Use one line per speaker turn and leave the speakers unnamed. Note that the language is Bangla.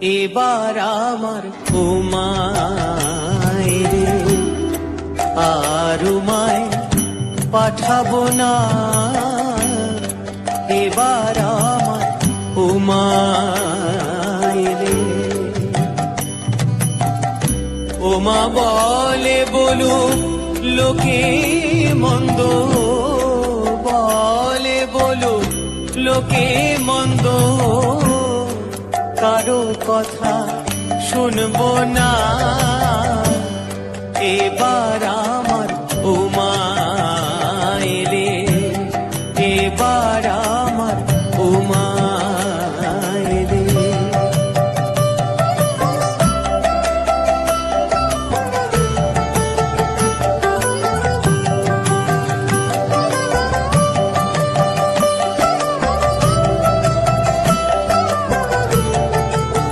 এবার আমার উমায় রে, আর উমায় পাঠাবো না। এবার আমার উমায় রে। ওমা বলে বলু লোকে মন্দ। বলে বলু লোকে মন্দ। কারও কথা শুনব না।